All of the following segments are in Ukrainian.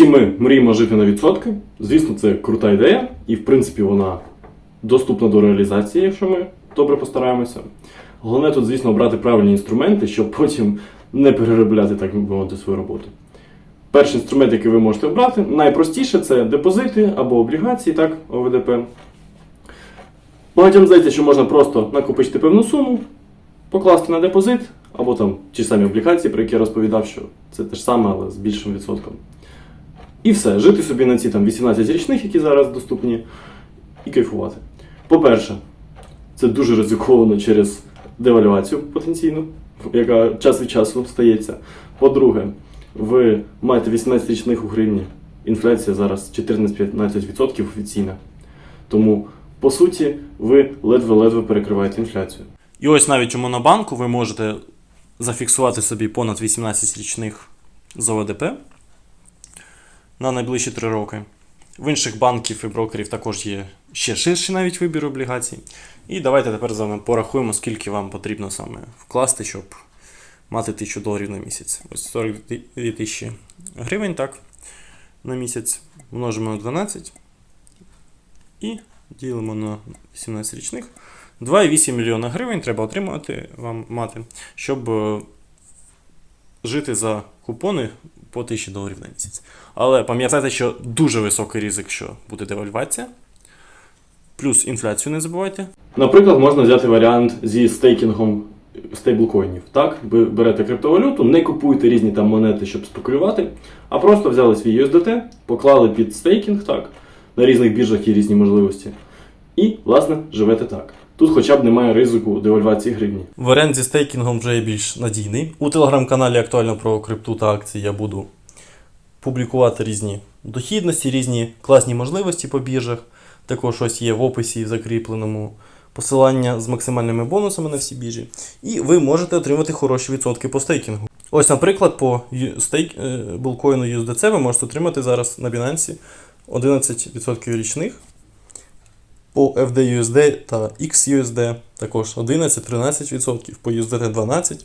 Всі ми мріємо жити на відсотки. Звісно, це крута ідея, і в принципі вона доступна до реалізації, якщо ми добре постараємося. Головне тут, звісно, обрати правильні інструменти, щоб потім не переробляти, так мовити, свою роботу. Перший інструмент, який ви можете обрати, найпростіше це депозити або облігації, так, ОВДП. Багатьом здається, що можна просто накопичити певну суму, покласти на депозит, або там ті самі облігації, про які я розповідав, що це те ж саме, але з більшим відсотком. І все, жити собі на ці там 18 річних, які зараз доступні, і кайфувати. По-перше, це дуже ризиковано через девальвацію потенційну, яка час від часу стається. По-друге, ви маєте 18 річних у гривні. Інфляція зараз 14-15% офіційна. Тому, по суті, ви ледве-ледве перекриваєте інфляцію. І ось навіть у Монобанку ви можете зафіксувати собі понад 18 річних з ОВДП на найближчі 3 роки. В інших банків і брокерів також є ще ширший навіть вибір облігацій. І давайте тепер з вами порахуємо, скільки вам потрібно саме вкласти, щоб мати 1000 доларів на місяць. Ось 42 тисячі гривень, так, на місяць. Множимо на 12 і ділимо на 18 річних. 2,8 мільйона гривень треба отримати вам мати, щоб е, жити за купони по 1000 доларів на місяць. Але пам'ятайте, що дуже високий ризик, що буде девальвація. Плюс інфляцію не забувайте. Наприклад, можна взяти варіант зі стейкінгом стейблкоїнів. Так, ви берете криптовалюту, не купуєте різні там монети, щоб спекулювати, а просто взяли свій USDT, поклали під стейкінг, так, на різних біржах є різні можливості. І, власне, живете так. Тут хоча б немає ризику девальвації гривні. Варіант зі стейкінгом вже є більш надійний. У телеграм-каналі актуально про крипту та акції я буду публікувати різні дохідності, різні класні можливості по біржах. Також ось є в описі закріпленому посилання з максимальними бонусами на всі біржі. І ви можете отримати хороші відсотки по стейкінгу. Ось, наприклад, по стейк, е, булкоїну USDC ви можете отримати зараз на Binance 11% річних. По FDUSD та XUSD також 11-13%, по USDT 12%.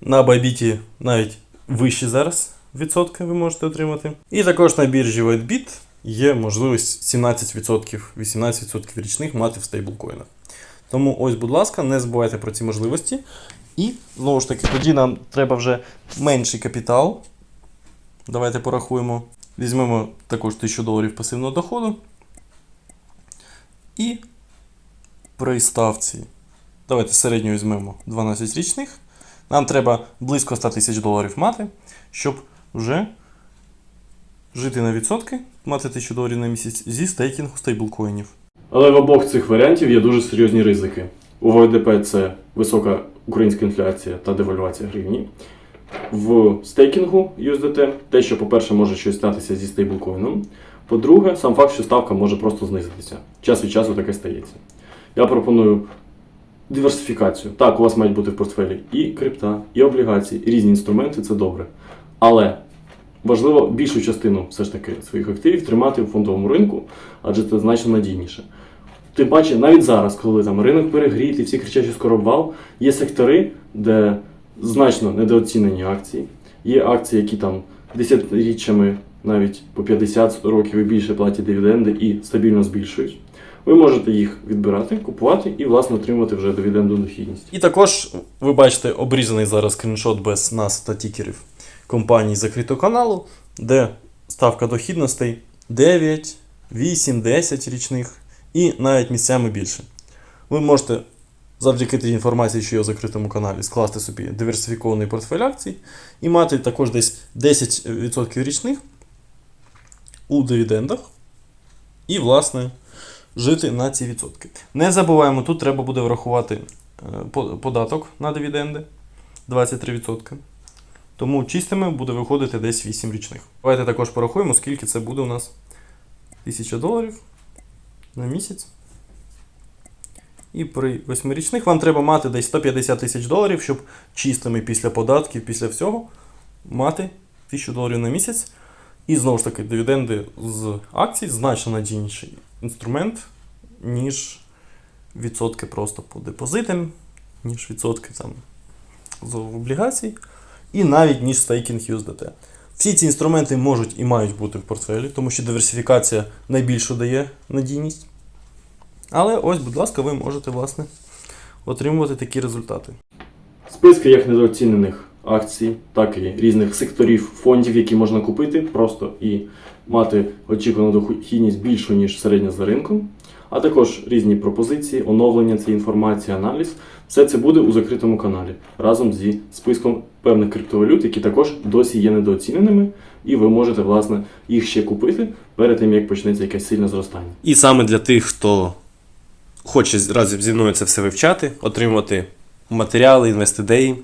На Bybit навіть вищі зараз відсотки ви можете отримати. І також на біржі WhiteBit є можливість 17%, 18% річних мати в стейблкоїнах. Тому ось, будь ласка, не забувайте про ці можливості. І знову ж таки, тоді нам треба вже менший капітал. Давайте порахуємо. Візьмемо також 1000 доларів пасивного доходу. І при ставці. Давайте середню візьмемо 12 річних. Нам треба близько 100 тисяч доларів мати, щоб вже жити на відсотки, мати 1000 доларів на місяць зі стейкінгу стейблкоїнів. Але в обох цих варіантів є дуже серйозні ризики. У ВДП це висока українська інфляція та девальвація гривні. В стейкінгу USDT те, що, по-перше, може щось статися зі стейблкоїном. По-друге, сам факт, що ставка може просто знизитися. Час від часу таке стається. Я пропоную диверсифікацію. Так, у вас мають бути в портфелі і крипта, і облігації, і різні інструменти це добре. Але важливо більшу частину все ж таки своїх активів тримати в фондовому ринку, адже це значно надійніше. Тим паче, навіть зараз, коли там ринок перегрітий, всі кричать, що скоро обвал, є сектори, де значно недооцінені акції. Є акції, які там десятиріччями навіть по 50 років і більше платять дивіденди і стабільно збільшують. Ви можете їх відбирати, купувати і, власне, отримувати вже дивіденду дохідність. І також ви бачите обрізаний зараз скріншот без нас та тікерів компанії закритого каналу, де ставка дохідностей 9, 8, 10 річних і навіть місцями більше. Ви можете завдяки тій інформації, що є у закритому каналі, скласти собі диверсифікований портфель акцій і мати також десь 10% річних у дивідендах. І, власне, жити на ці відсотки. Не забуваємо, тут треба буде врахувати е, податок на дивіденди 23%. Тому чистими буде виходити десь 8 річних. Давайте також порахуємо, скільки це буде у нас 1000 доларів на місяць. І при 8 річних вам треба мати десь 150 тисяч доларів, щоб чистими після податків, після всього мати 1000 доларів на місяць. І знову ж таки, дивіденди з акцій значно надійніший інструмент, ніж відсотки просто по депозитам, ніж відсотки там з облігацій, і навіть ніж стейкінг USDT. Всі ці інструменти можуть і мають бути в портфелі, тому що диверсифікація найбільшу дає надійність. Але ось, будь ласка, ви можете власне отримувати такі результати. Списки як недооцінених акцій, так і різних секторів фондів, які можна купити просто і мати очікувану дохідність більшу, ніж середня за ринком, а також різні пропозиції, оновлення цієї інформації, аналіз. Все це буде у закритому каналі разом зі списком певних криптовалют, які також досі є недооціненими, і ви можете власне їх ще купити перед тим, як почнеться якесь сильне зростання. І саме для тих, хто хоче разом зі мною це все вивчати, отримувати матеріали, інвестидеї,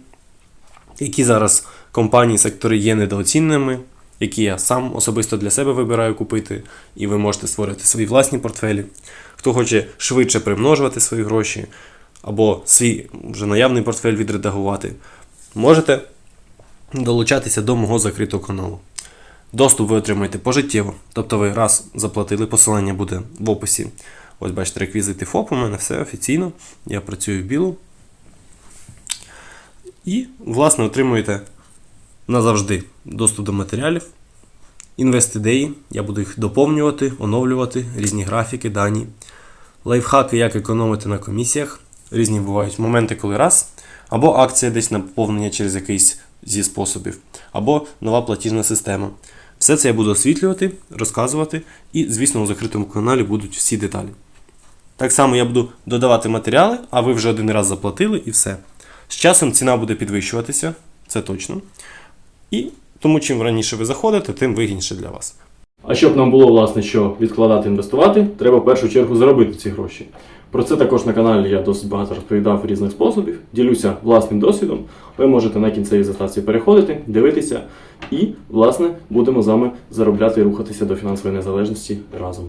які зараз компанії, сектори є недооціненими, які я сам особисто для себе вибираю купити, і ви можете створити свої власні портфелі. Хто хоче швидше примножувати свої гроші, або свій вже наявний портфель відредагувати, можете долучатися до мого закритого каналу. Доступ ви отримаєте пожиттєво. Тобто ви раз заплатили, посилання буде в описі. Ось бачите, реквізити ФОП, у мене все офіційно. Я працюю в білу. І, власне, отримуєте назавжди доступ до матеріалів, інвестидеї. Я буду їх доповнювати, оновлювати, різні графіки, дані, лайфхаки, як економити на комісіях. Різні бувають моменти, коли раз, або акція десь на поповнення через якийсь зі способів, або нова платіжна система. Все це я буду освітлювати, розказувати, і, звісно, у закритому каналі будуть всі деталі. Так само я буду додавати матеріали, а ви вже один раз заплатили і все. З часом ціна буде підвищуватися, це точно. І тому, чим раніше ви заходите, тим вигідніше для вас. А щоб нам було власне що відкладати, інвестувати, треба в першу чергу заробити ці гроші. Про це також на каналі я досить багато розповідав різних способів. Ділюся власним досвідом. Ви можете на кінцевій заставці переходити, дивитися, і, власне, будемо з вами заробляти і рухатися до фінансової незалежності разом.